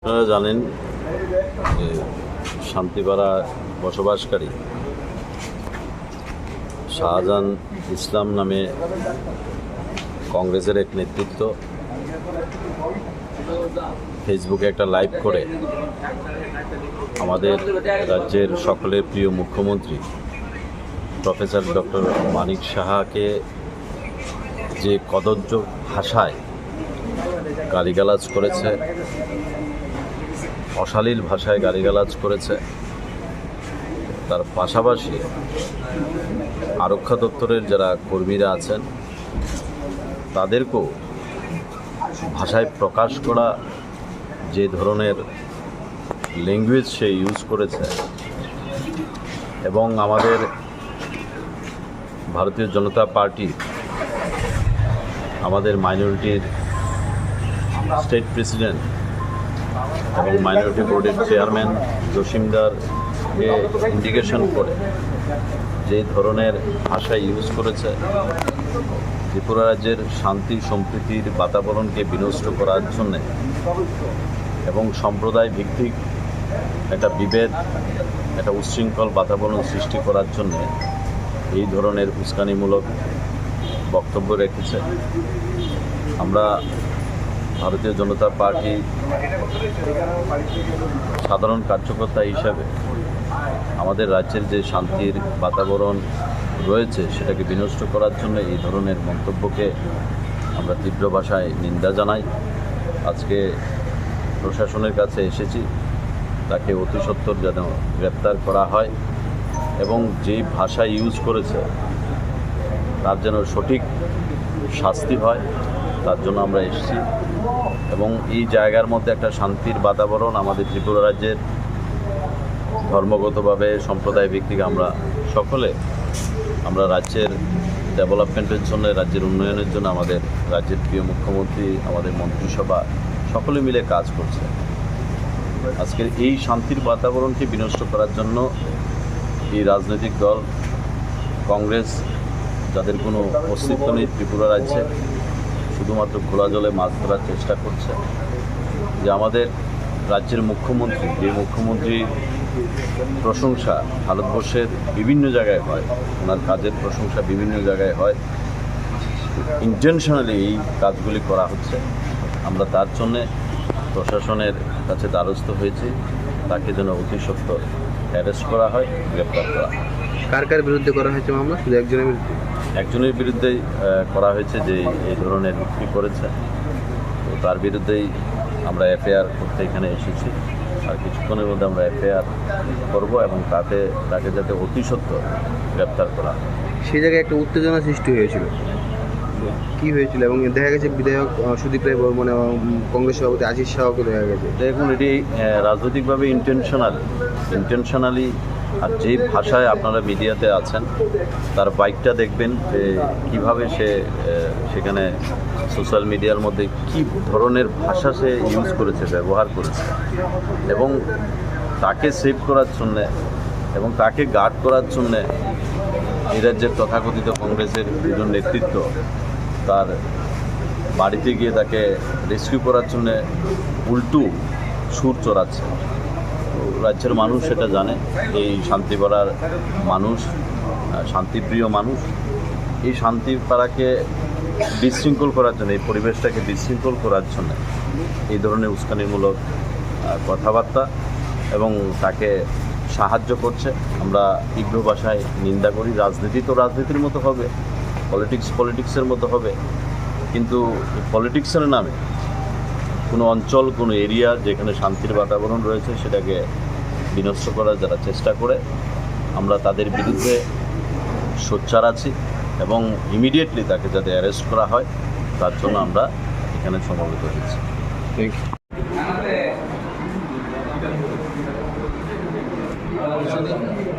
আপনারা জানেন যে শান্তিপাড়া বসবাসকারী শাহজাহান ইসলাম নামে কংগ্রেসের এক নেতৃত্ব ফেসবুকে একটা লাইভ করে আমাদের রাজ্যের সকলের প্রিয় মুখ্যমন্ত্রী প্রফেসর ডক্টর মানিক সাহাকে যে কদর্য ভাষায় গালিগালাজ করেছে, অশালীল ভাষায় গালিগালাজ করেছে, তার পাশাপাশি আরক্ষা দপ্তরের যারা কর্মীরা আছেন, তাদেরকেও ভাষায় প্রকাশ করা যে ধরনের ল্যাঙ্গুয়েজ সে ইউজ করেছে এবং আমাদের ভারতীয় জনতা পার্টি আমাদের মাইনরিটির স্টেট প্রেসিডেন্ট এবং মাইনরিটি বোর্ডের চেয়ারম্যান জসিমদারকে ইন্ডিকেশন করে যে ধরনের ভাষা ইউজ করেছে, ত্রিপুরা রাজ্যের শান্তি, সম্প্রীতির বাতাবরণকে বিনষ্ট করার জন্যে এবং সম্প্রদায় ভিত্তিক একটা বিভেদ, একটা উচ্ছৃঙ্খল বাতাবরণ সৃষ্টি করার জন্য এই ধরনের উস্কানিমূলক বক্তব্য রেখেছে। আমরা ভারতীয় জনতা পার্টি সাধারণ কার্যকর্তা হিসাবে আমাদের রাজ্যের যে শান্তির বাতাবরণ রয়েছে, সেটাকে বিনষ্ট করার জন্য এই ধরনের মন্তব্যকে আমরা তীব্র ভাষায় নিন্দা জানাই। আজকে প্রশাসনের কাছে এসেছি, তাকে অতি সত্বর যেন গ্রেপ্তার করা হয় এবং যেই ভাষা ইউজ করেছে তার যেন সঠিক শাস্তি হয়, তার জন্য আমরা এসেছি। এবং এই জায়গার মধ্যে একটা শান্তির বাতাবরণ আমাদের ত্রিপুরা রাজ্যের ধর্মগতভাবে, সম্প্রদায় ভিত্তিক আমরা সকলে, আমরা রাজ্যের ডেভেলপমেন্টের জন্য, রাজ্যের উন্নয়নের জন্য, আমাদের রাজ্যের প্রিয় মুখ্যমন্ত্রী, আমাদের মন্ত্রিসভা সকলে মিলে কাজ করছে। আজকের এই শান্তির বাতাবরণকে বিনষ্ট করার জন্য এই রাজনৈতিক দল, কংগ্রেস যাদের কোনো অস্তিত্ব নেই ত্রিপুরা রাজ্যে, শুধুমাত্র খোলা জলে মাছ ধরার চেষ্টা করছে। যে আমাদের রাজ্যের মুখ্যমন্ত্রী, যে মুখ্যমন্ত্রীর প্রশংসা ভারতবর্ষের বিভিন্ন জায়গায় হয়, ওনার কাজের প্রশংসা বিভিন্ন জায়গায় হয় ইন্টেনশনালি এই কাজগুলি করা হচ্ছে। আমরা তার জন্যে প্রশাসনের কাছে দ্বারস্থ হয়েছি, তাকে যেন অতি সত্বর অ্যারেস্ট করা হয়, গ্রেপ্তার করা হয়। কার কার বিরুদ্ধে করা হয়েছে মামলা? শুধু একজনের বিরুদ্ধে? একজনের বিরুদ্ধেই করা হয়েছে যে এই ধরনের বিক্রি করেছে। তো তার বিরুদ্ধেই আমরা এফআইআর করতে এখানে এসেছি। আর কিছুক্ষণের মধ্যে আমরা এফআইআর করব এবং তাতে, তাকে যাতে অতি সত্য গ্রেপ্তার করা সেই জায়গায় একটা উত্তেজনা সৃষ্টি হয়েছিল। কি হয়েছিল? এবং দেখা গেছে বিধায়ক সুদীপ রায় বর্মন এবং কংগ্রেস সভাপতি আশিস শাহকে দেখা গেছে। দেখুন এটি রাজনৈতিকভাবে ইন্টেনশনাল ইন্টেনশনালি আর যে ভাষায় আপনারা মিডিয়াতে আছেন, তার বাইকটা দেখবেন যে কীভাবে সে সেখানে সোশ্যাল মিডিয়ার মধ্যে কী ধরনের ভাষা সে ইউজ করেছে, ব্যবহার করেছে, এবং তাকে সেভ করার জন্যে এবং তাকে গার্ড করার জন্যে এই রাজ্যের তথাকথিত কংগ্রেসের দুজন নেতৃত্ব তার বাড়িতে গিয়ে তাকে রেস্কিউ করার জন্যে উল্টু সুর চড়াচ্ছে। রাজ্যের মানুষ সেটা জানে, এই শান্তিপাড়ার মানুষ শান্তিপ্রিয় মানুষ। এই শান্তিপাড়াকে বিশৃঙ্খল করার জন্য, এই পরিবেশটাকে বিশৃঙ্খল করার জন্য এই ধরনের উস্কানিমূলক কথাবার্তা এবং তাকে সাহায্য করছে। আমরা তীব্র ভাষায় নিন্দা করি, রাজনীতি তো রাজনীতির মতো হবে। পলিটিক্স পলিটিক্সের মতো হবে। কিন্তু পলিটিক্সের নামে কোনো অঞ্চল কোনো এরিয়া যেখানে শান্তির বাতাবরণ রয়েছে সেটাকে বিনষ্ট করার যারা চেষ্টা করে আমরা তাদের বিরুদ্ধে সোচ্চার আছি এবং ইমিডিয়েটলি তাকে যাতে অ্যারেস্ট করা হয় তার জন্য আমরা এখানে সমবেত হয়েছি। Thank you